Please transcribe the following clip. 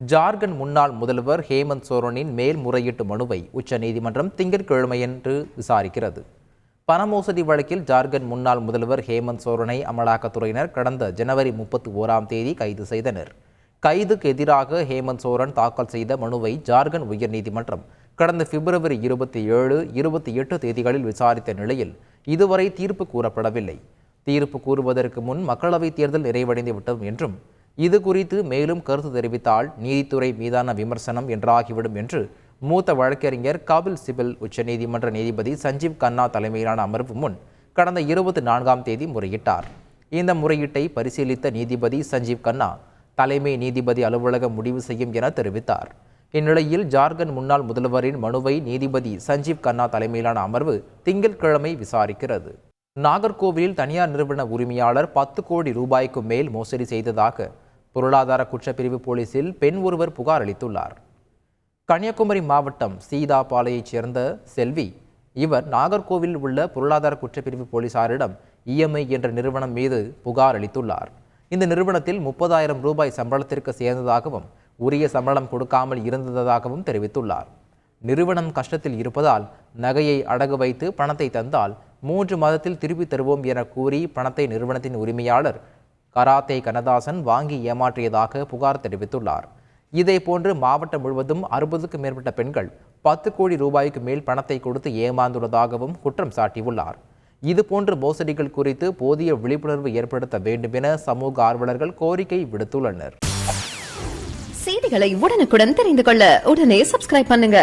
ஜார்க்கண்ட் முன்னாள் முதல்வர் ஹேமந்த் சோரனின் மேல்முறையீட்டு மனுவை உச்சநீதிமன்றம் திங்கட்கிழமையன்று விசாரிக்கிறது. பணமோசடி வழக்கில் ஜார்க்கண்ட் முன்னாள் முதல்வர் ஹேமந்த் சோரனை அமலாக்கத்துறையினர் கடந்த ஜனவரி முப்பத்தி ஓராம் தேதி கைது செய்தனர். கைதுக்கு எதிராக ஹேமந்த் சோரன் தாக்கல் செய்த மனுவை ஜார்க்கண்ட் உயர்நீதிமன்றம் கடந்த பிப்ரவரி இருபத்தி ஏழு இருபத்தி எட்டு தேதிகளில் விசாரித்த நிலையில் இதுவரை தீர்ப்பு கூறப்படவில்லை. தீர்ப்பு கூறுவதற்கு முன் மக்களவைத் தேர்தல் நிறைவடைந்து விட்டது என்றும் இது குறித்து மேலும் கருத்து தெரிவித்தால் நீதித்துறை மீதான விமர்சனம் என்றாகிவிடும் என்று மூத்த வழக்கறிஞர் கபில் சிபில் உச்சநீதிமன்ற நீதிபதி சஞ்சீவ் கன்னா தலைமையிலான அமர்வு முன் கடந்த இருபத்தி நான்காம் தேதி முறையிட்டார். இந்த முறையீட்டை பரிசீலித்த நீதிபதி சஞ்சீவ் கன்னா தலைமை நீதிபதி அலுவலகம் முடிவு செய்யும் என தெரிவித்தார். இந்நிலையில் ஜார்க்கண்ட் முன்னாள் முதல்வரின் மனுவை நீதிபதி சஞ்சீவ் கன்னா தலைமையிலான அமர்வு திங்கட்கிழமை விசாரிக்கிறது. நாகர்கோவிலில் தனியார் நிறுவன உரிமையாளர் பத்து கோடி ரூபாய்க்கு மேல் மோசடி செய்ததாக பொருளாதார குற்றப்பிரிவு போலீசில் பெண் ஒருவர் புகார் அளித்துள்ளார். கன்னியாகுமரி மாவட்டம் சீதாபாலையைச் சேர்ந்த செல்வி இவர் நாகர்கோவில் உள்ள பொருளாதார குற்றப்பிரிவு போலீசாரிடம் இஎம்ஐ என்ற நிறுவனம் மீது புகார் அளித்துள்ளார். இந்த நிறுவனத்தில் முப்பதாயிரம் ரூபாய் சம்பளத்திற்கு சேர்ந்ததாகவும் உரிய சம்பளம் கொடுக்காமல் இருந்ததாகவும் தெரிவித்துள்ளார். நிறுவனம் கஷ்டத்தில் இருப்பதால் நகையை அடகு வைத்து பணத்தை தந்தால் மூன்று மாதத்தில் திருப்பி தருவோம் என கூறி பணத்தை நிறுவனத்தின் உரிமையாளர் கராத்தே கனதாசன் வாங்கி ஏமாற்றியதாக புகார் தெரிவித்துள்ளார். இதேபோன்று மாவட்டம் முழுவதும் அறுபதுக்கும் மேற்பட்ட பெண்கள் பத்து கோடி ரூபாய்க்கு மேல் பணத்தை கொடுத்து ஏமாந்துள்ளதாகவும் குற்றம் சாட்டியுள்ளார். இதுபோன்ற மோசடிகள் குறித்து போதிய விழிப்புணர்வு ஏற்படுத்த வேண்டும் என சமூக ஆர்வலர்கள் கோரிக்கை விடுத்துள்ளனர். செய்திகளை உடனுக்குடன் தெரிந்து கொள்ள உடனே சப்ஸ்கிரைப் பண்ணுங்க.